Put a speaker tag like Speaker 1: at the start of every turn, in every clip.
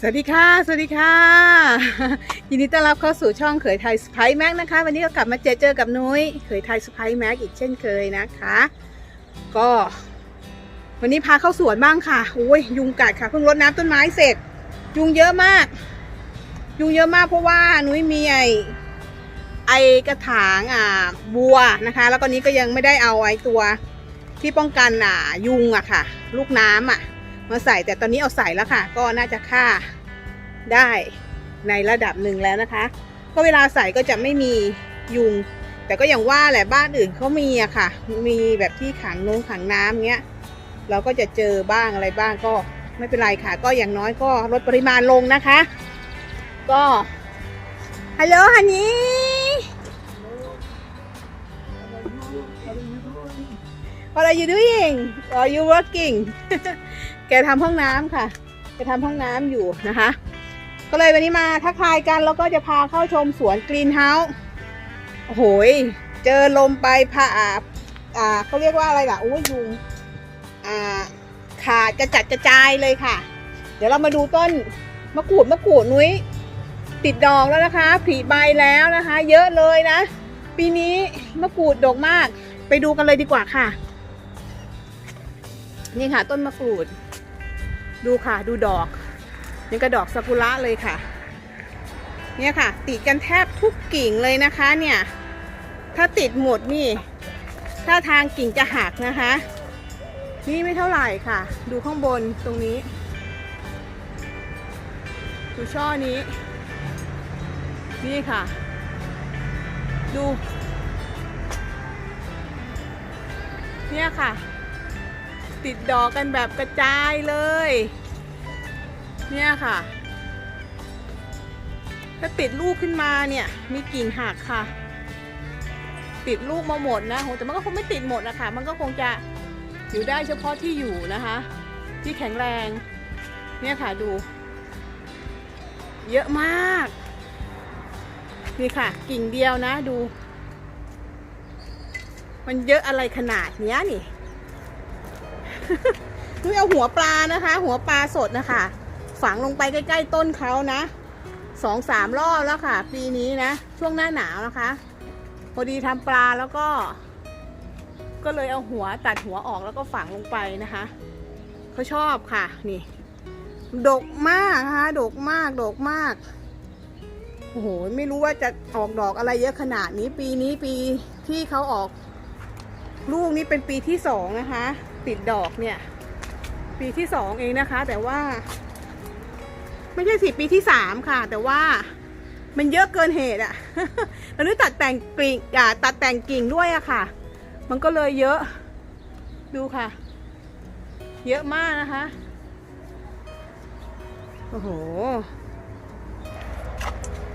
Speaker 1: สวัสดีค่ะ สวัสดีค่ะ ยินดีต้อนรับเข้าสู่ช่องเขยไทยสไปแม็กนะคะ วันนี้ก็กลับมาเจอเจอกับนุ้ยเขยไทยสไปแม็กอีกเช่นเคยนะคะ ก็ วันนี้พาเข้าสวนบ้างค่ะโอ้ยยุงกัดค่ะเพิ่งรดน้ำต้นไม้เสร็จ ยุงเยอะมาก ยุงเยอะมากเพราะว่านุ้ยมีไอไอกระถางอ่าบัวนะคะ แล้วก็นี้ก็ยังไม่ได้เอาไอตัวที่ป้องกันอ่ายุงอะค่ะ ลูกน้ำอะ มาใส่แต่ตอนนี้เอาใส่แล้วค่ะ ก็น่าจะฆ่าได้ในระดับหนึ่งแล้วนะคะ ก็เวลาใส่ก็จะไม่มียุง แต่ก็อย่างว่าแหละบ้านอื่นเขามีอะค่ะ มีแบบที่ขังนงขังน้ำเงี้ย เราก็จะเจอบ้างอะไรบ้างก็ไม่เป็นไรค่ะ ก็อย่างน้อยก็ลดปริมาณลงนะคะ ก็ฮัลโหลฮันนี่ What are you doing? Are you working? แกทำห้องน้ำค่ะแกทำห้องน้ำอยู่นะคะ ก็เลยวันนี้มาทักทายกันแล้วก็จะพาเข้าชมสวนกรีนเฮาส์โอ้โหยเจอลมไปผ่าอ่าเขาเรียกว่าอะไรล่ะโอ้ยยุงอ่าขาดกระจัดกระจายเลยค่ะ เดี๋ยวเรามาดูต้นมะกรูดมะกรูดนุ้ยติดดอกแล้วนะคะผลิใบแล้วนะคะ เยอะเลยนะ ปีนี้มะกรูดดกมาก ไปดูกันเลยดีกว่าค่ะ นี่ค่ะ ต้นมะกรูด ดูค่ะดูดอกนี่ก็ดอกซากุระเลยค่ะ เนี่ยค่ะ ติดกันแทบทุกกิ่งเลยนะคะเนี่ย ถ้าติดหมดนี่ ถ้าทางกิ่งจะหักนะคะ นี่ไม่เท่าไหร่ค่ะ ดูข้างบนตรงนี้ดูช่อนี้ นี่ค่ะ ดู เนี่ยค่ะ ติดดอกกันแบบกระจายเลย เนี่ยค่ะ ถ้าติดลูกขึ้นมาเนี่ยมีกิ่งหักค่ะ ติดลูกมาหมดนะโหแต่มันก็คงไม่ติดหมดนะคะมันก็คงจะอยู่ได้เฉพาะที่อยู่นะคะ ที่แข็งแรง เนี่ยค่ะดู เยอะมาก นี่ค่ะ กิ่งเดียวนะดู มันเยอะอะไรขนาดเนี้ยนี่ นุ้ยเอาหัวปลานะคะ หัวปลาสดนะคะ ฝังลงไปใกล้ ๆ ต้นเขานะสองสามรอบแล้วค่ะ ปีนี้นะ ช่วงหน้าหนาวนะคะ พอดีทำปลาแล้วก็ ก็เลยเอาหัวตัดหัวออกแล้วก็ฝังลงไปนะคะเขาชอบค่ะ นี่ ดกมากนะคะดกมากดกมากโอ้โหไม่รู้ว่าจะออกดอกอะไรเยอะขนาดนี้ปีนี้ปีที่เขาออก ลูกนี้เป็นปีที่สองนะคะ ติดดอกเนี่ย ปีที่สองเองนะคะ แต่ว่า ไม่ใช่สิปีที่สามค่ะ แต่ว่ามันเยอะเกินเหตุอะเราได้วยตัดแต่งกิ่งอ่าตัดแต่งกิ่งด้วยอะค่ะ มันก็เลยเยอะ ดูค่ะ เยอะมากนะคะ โอ้โห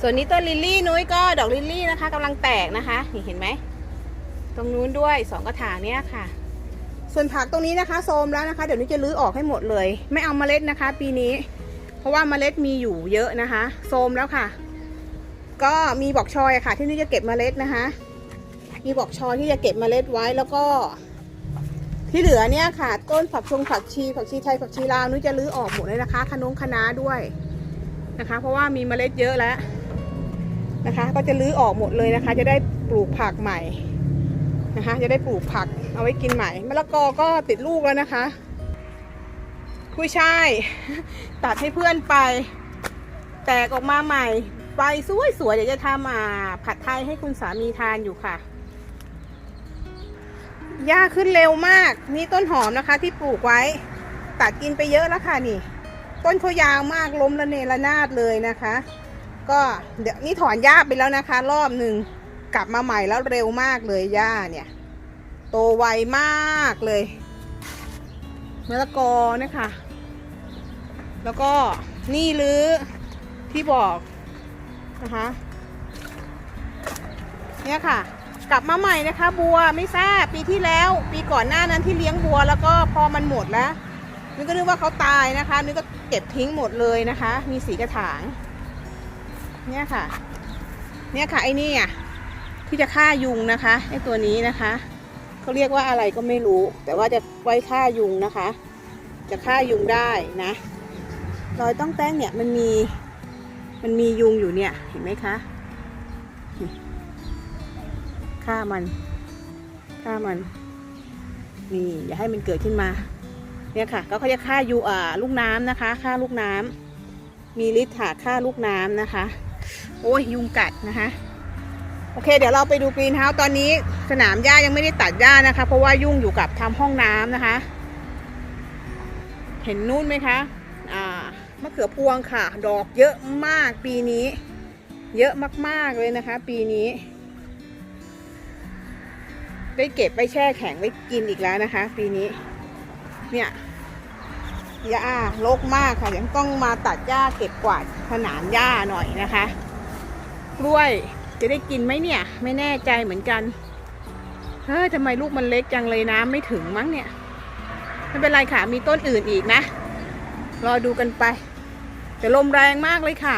Speaker 1: ส่วนนี้ต้นลิลลี่นุ้ยก็ดอกลิลลี่นะคะกำลังแตกนะคะ นี่เห็นไหม ตรงนู้นด้วยสองกระถางเนี้ยค่ะ ส่วนผักตรงนี้นะคะโซมแล้วนะคะ เดี๋ยวนี้จะรื้อออกให้หมดเลย ไม่เอาเมล็ดนะคะ ปีนี้ เพราะว่าเมล็ดมีอยู่เยอะนะคะโซมแล้วค่ะ ก็มีบอกชอยค่ะ ที่นี่จะเก็บเมล็ดนะคะ มีบอกชอยที่จะเก็บเมล็ดไว้แล้วก็ ที่เหลือเนี่ยค่ะ ต้นผักชงผักชีผักชีไทยผักชีลาวนุ้ยจะรื้อออกหมดเลยนะคะคะนงคะน้าด้วยนะคะ เพราะว่ามีเมล็ดเยอะแล้วนะคะ ก็จะรื้อออกหมดเลยนะคะ จะได้ปลูกผักใหม่ นะคะ จะได้ปลูกผักเอาไว้กินใหม่มะละกอก็ติดลูกแล้วนะคะกุ้ยช่ายตัดให้เพื่อนไป แตกออกมาใหม่ใบสวยๆเดี๋ยวจะทำอ่าผัดไทยให้คุณสามีทานอยู่ค่ะหญ้าขึ้นเร็วมาก นี่ต้นหอมนะคะ ที่ปลูกไว้ ตัดกินไปเยอะแล้วค่ะนี่ ต้นเขายาวมากล้มระเนระนาดเลยนะคะ ก็เดี๋ยวนี่ถอนหญ้าไปแล้วนะคะ รอบหนึ่ง กลับมาใหม่แล้วเร็วมากเลยหญ้าเนี่ย โตไวมากเลยมะละกอนะคะ แล้วก็นี่ลือที่บอกนะคะเนี่ยค่ะ กลับมาใหม่นะคะ บัวไม่ทราบปีที่แล้ว ปีก่อนหน้านั้นที่เลี้ยงบัว แล้วก็พอมันหมดแล้วนึกก็นึกว่าเขาตายนะคะนึกก็เก็บทิ้งหมดเลยนะคะ มีสีกระถาง เนี่ยค่ะ เนี่ยค่ะไอ้นี่อะ ที่จะฆ่ายุงนะคะไอตัวนี้นะคะเขาเรียกว่าอะไรก็ไม่รู้ แต่ว่าจะไว้ฆ่ายุงนะคะ จะฆ่ายุงได้นะรอยต้องแต้งเนี่ยมันมีมันมียุงอยู่เนี่ยเห็นไหมคะฆ่ามันฆ่ามันนี่อย่าให้มันเกิดขึ้นมา เนี่ยค่ะ ก็เขาจะฆ่ายูอ่าลูกน้ำนะคะฆ่าลูกน้ำมีฤทธิ์หาฆ่าลูกน้ำนะคะ โอ้ยยุงกัดนะคะ โอเค เดี๋ยวเราไปดูกรีนเฮาส์ตอนนี้สนามหญ้ายังไม่ได้ตัดหญ้านะคะ เพราะว่ายุ่งอยู่กับทำห้องน้ำนะคะ เห็นนู่นไหมคะอ่ามะเขือพวงค่ะ ดอกเยอะมากปีนี้ เยอะมากๆเลยนะคะ ปีนี้ ได้เก็บไปแช่แข็งไว้กินอีกแล้วนะคะ ปีนี้ เนี่ยหญ้ารกมากค่ะยังต้องมาตัดหญ้าเก็บกวาดสนามหญ้าหน่อยนะคะ กล้วย จะได้กินไหมเนี่ย ไม่แน่ใจเหมือนกันเฮ้ยทำไมลูกมันเล็กจังเลยน้ำไม่ถึงมั้งเนี่ยไม่เป็นไรค่ะ มีต้นอื่นอีกนะ รอดูกันไป แต่ลมแรงมากเลยค่ะ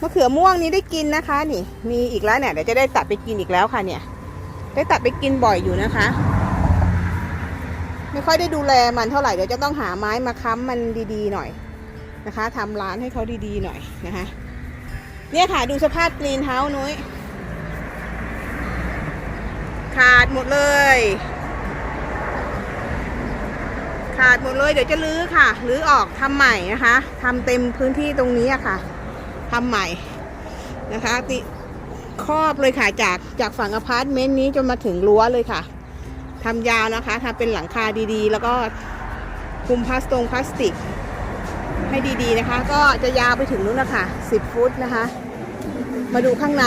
Speaker 1: มะเขือม่วงนี้ได้กินนะคะ นี่ มีอีกแล้วเนี่ยเดี๋ยวจะได้ตัดไปกินอีกแล้วค่ะ เนี่ย ได้ตัดไปกินบ่อยอยู่นะคะ ไม่ค่อยได้ดูแลมันเท่าไหร่เดี๋ยวจะต้องหาไม้มาค้ำมันดีๆหน่อยนะคะทำร้านให้เขาดีๆหน่อยนะคะ เนี่ยค่ะ ดูสภาพกรีนเฮาส์นุ้ย ขาดหมดเลย ขาดหมดเลย เดี๋ยวจะรื้อค่ะรื้อออกทำใหม่นะคะ ทำเต็มพื้นที่ตรงนี้อะค่ะ ทำใหม่นะคะติครอบเลยค่ะ จากจากฝั่งอพาร์ตเมนต์นี้จนมาถึงรั้วเลยค่ะทำยาวนะคะทำเป็นหลังคาดีๆ แล้วก็คุมพลาสตงพลาสติกให้ดีๆนะคะ ก็จะยาวไปถึงนู้นนะคะ10 ฟุตนะคะ มาดูข้างใน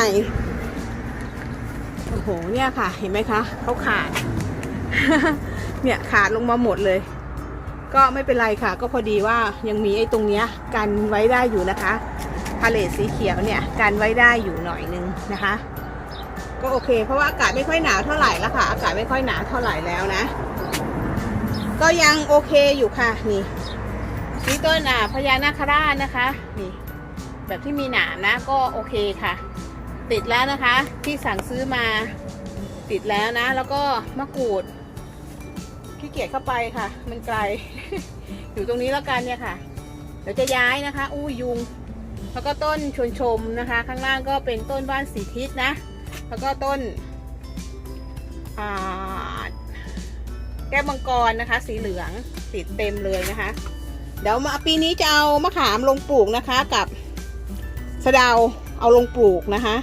Speaker 1: โอ้โห เนี่ยค่ะ เห็นไหมคะ เขาขาด เนี่ยขาดลงมาหมดเลย ก็ไม่เป็นไรค่ะ ก็พอดีว่ายังมีไอ้ตรงเนี้ยกันไว้ได้อยู่นะคะ พาเลทสีเขียวเนี่ยกันไว้ได้อยู่หน่อยนึงนะคะ ก็โอเค เพราะว่าอากาศไม่ค่อยหนาวเท่าไหร่แล้วค่ะ อากาศไม่ค่อยหนาวเท่าไหร่แล้วนะ ก็ยังโอเคอยู่ค่ะ นี่นี่ต้นอ่าพญานาคราชนะคะ นี่ แบบที่มีหนามนะก็โอเคค่ะ ติดแล้วนะคะที่สั่งซื้อมาติดแล้วนะ แล้วก็มะกรูดขี้เกียจเข้าไปค่ะ มันไกล อยู่ตรงนี้แล้วกันเนี่ยค่ะ เดี๋ยวจะย้ายนะคะ อู้ยุง แล้วก็ต้นชวนชมนะคะ ข้างล่างก็เป็นต้นบ้านสีทิศนะ แล้วก็ต้นแก้วมังกรนะคะ สีเหลืองติดเต็มเลยนะคะ เดี๋ยวมาปีนี้จะเอามะขามลงปลูกนะคะกับ สะเดาเอาลงปลูกนะคะ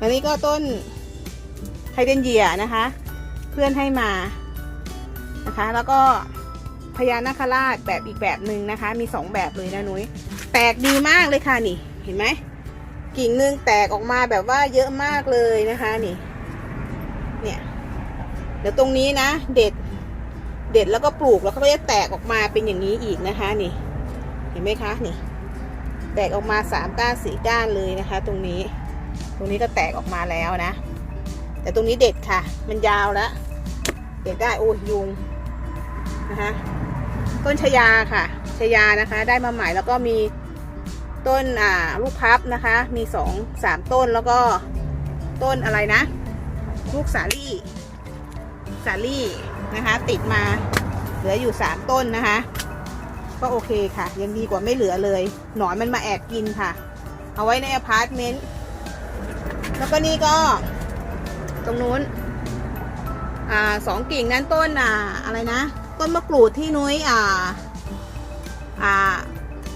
Speaker 1: อันนี้ก็ต้นไฮเดนเยียนะคะ เพื่อนให้มานะคะ แล้วก็พญานาคราชแบบอีกแบบหนึ่งนะคะ มีสองแบบเลยนะนุ้ยแตกดีมากเลยค่ะนี่ เห็นไหมกิ่งหนึ่งแตกออกมาแบบว่าเยอะมากเลยนะคะนี่ เนี่ย เดี๋ยวตรงนี้นะ เด็ด เด็ดแล้วก็ปลูกแล้วก็จะแตกออกมาเป็นอย่างนี้อีกนะคะ นี่ เห็นไหมคะนี่ แตกออกมาสามก้านสีก้านเลยนะคะ ตรงนี้ ตรงนี้ก็แตกออกมาแล้วนะ แต่ตรงนี้เด็ดค่ะ มันยาวแล้ว เด็ดได้โอ้ยยุงนะคะต้นชยาค่ะชยานะคะ ได้มาใหม่แล้วก็มีต้นอ่าลูกพับนะคะ มีสองสามต้นแล้วก็ต้นอะไรนะ ลูกสาลี่สาลี่นะคะ ติดมาเหลืออยู่สามต้นนะคะ ก็โอเคค่ะ ยังดีกว่าไม่เหลือเลย หนอนมันมาแอบกินค่ะ เอาไว้ในอพาร์ตเมนต์แล้วก็นี่ก็ ตรงนู้นอ่าสองกิ่งนั้นต้นอ่าอะไรนะ ต้นมะกรูดที่นุ้ยอ่าอ่า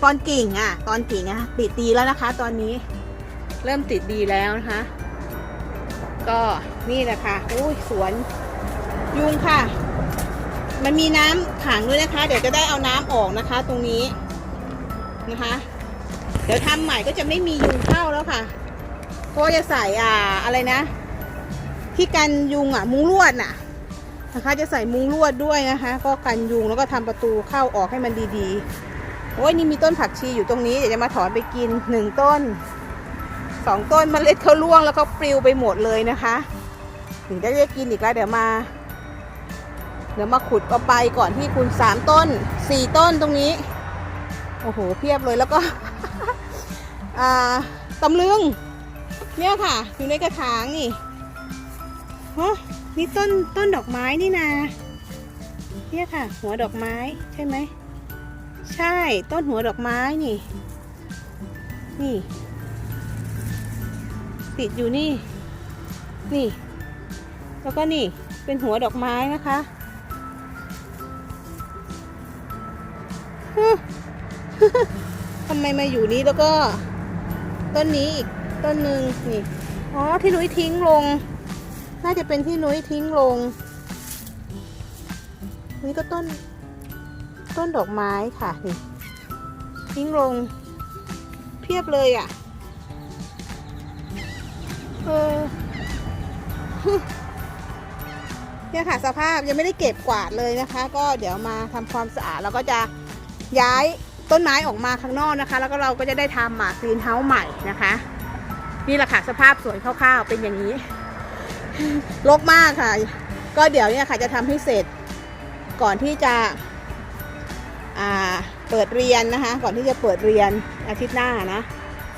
Speaker 1: ตอนกิ่งอะ ตอนกิ่งอะติดดีแล้วนะคะ ตอนนี้เริ่มติดดีแล้วนะคะ ก็นี่แหละค่ะอุ้ยสวนยุงค่ะ มันมีน้ำขังด้วยนะคะ เดี๋ยวจะได้เอาน้ำออกนะคะ ตรงนี้นะคะ เดี๋ยวทำใหม่ก็จะไม่มียุงเข้าแล้วค่ะเพราะจะใส่อ่าอะไรนะ ที่กันยุงอะ มุ้งลวดน่ะนะคะ จะใส่มุ้งลวดด้วยนะคะ ก็กันยุงแล้วก็ทำประตูเข้าออกให้มันดีๆโอ้ยนี่มีต้นผักชีอยู่ตรงนี้เดี๋ยวจะมาถอนไปกินหนึ่งต้นสองต้นเมล็ดเขาร่วงแล้วก็ปลิวไปหมดเลยนะคะถึงจะได้กินอีกแล้วเดี๋ยวมา เดี๋ยวมาขุดเอาไปก่อนที่คุณสามต้นสี่ต้นตรงนี้ โอ้โหเพียบเลยแล้วก็อ่าตำลึง เนี่ยค่ะ อยู่ในกระถางนี่ฮะนี่ต้นต้นดอกไม้นี่นาเนี่ยค่ะ หัวดอกไม้ใช่ไหม ใช่ต้นหัวดอกไม้นี่ นี่ ติดอยู่นี่ นี่ แล้วก็นี่เป็นหัวดอกไม้นะคะ ทำไมมาอยู่นี้แล้วก็ ต้นนี้อีกต้นหนึ่งนี่ อ๋อที่นุ้ยทิ้งลง น่าจะเป็นที่นุ้ยทิ้งลง นี่ก็ต้น ต้นดอกไม้ค่ะนี่ ทิ้งลง เพียบเลยอะ่ะ เออเนี่ยค่ะสภาพยังไม่ได้เก็บกวาดเลยนะคะ ก็เดี๋ยวมาทำความสะอาดแล้วก็จะ ย้ายต้นไม้ออกมาข้างนอกนะคะ แล้วก็เราก็จะได้ทำหมากรีนเฮาส์ใหม่นะคะ นี่แหละค่ะสภาพสวยคร่าวๆเป็นอย่างนี้รกมากค่ะ ก็เดี๋ยวเนี่ยค่ะจะทำให้เสร็จก่อนที่จะเปิดเรียนนะคะ ก่อนที่จะเปิดเรียนอาทิตย์หน้านะ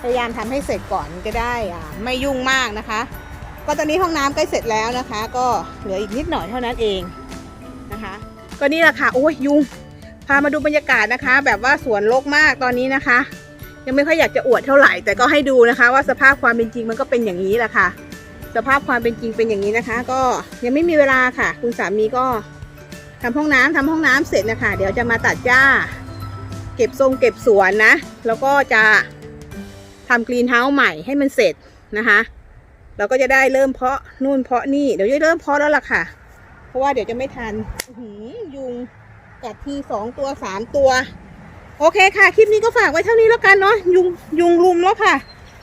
Speaker 1: พยายามทำให้เสร็จก่อนก็ได้อ่าไม่ยุ่งมากนะคะ ก็ตอนนี้ห้องน้ำใกล้เสร็จแล้วนะคะ ก็เหลืออีกนิดหน่อยเท่านั้นเองนะคะ ก็นี่แหละค่ะโอ้ยยุง พามาดูบรรยากาศนะคะ แบบว่าสวนรกมากตอนนี้นะคะ ยังไม่ค่อยอยากจะอวดเท่าไหร่ แต่ก็ให้ดูนะคะ ว่าสภาพความเป็นจริงมันก็เป็นอย่างนี้แหละค่ะ สภาพความเป็นจริงเป็นอย่างนี้นะคะ ก็ยังไม่มีเวลาค่ะ คุณสามีก็ทำห้องน้ำทำห้องน้ำเสร็จนะคะ เดี๋ยวจะมาตัดหญ้า เก็บทรงเก็บสวนนะ แล้วก็จะทำกรีนเฮาส์ใหม่ให้มันเสร็จนะคะเราก็จะได้เริ่มเพาะนู่นเพาะนี่เดี๋ยวจะเริ่มเพาะแล้วล่ะค่ะ เพราะว่าเดี๋ยวจะไม่ทันยุง กัดทีสองตัวสามตัว โอเคค่ะ คลิปนี้ก็ฝากไว้เท่านี้แล้วกันเนาะยุงยุงลุมแล้วค่ะ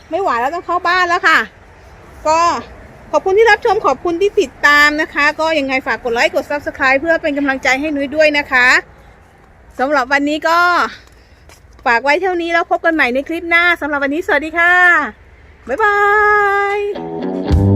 Speaker 1: ไม่ไหวแล้วต้องเข้าบ้านแล้วค่ะ ก็ขอบคุณที่รับชมขอบคุณที่ติดตามนะคะ ก็ยังไงฝากกดไลค์กด Subscribe เพื่อเป็นกำลังใจให้นุ้ยด้วยนะคะสำหรับวันนี้ก็ฝากไว้เท่านี้แล้วพบกันใหม่ในคลิปหน้าสำหรับวันนี้สวัสดีค่ะ บ๊ายบาย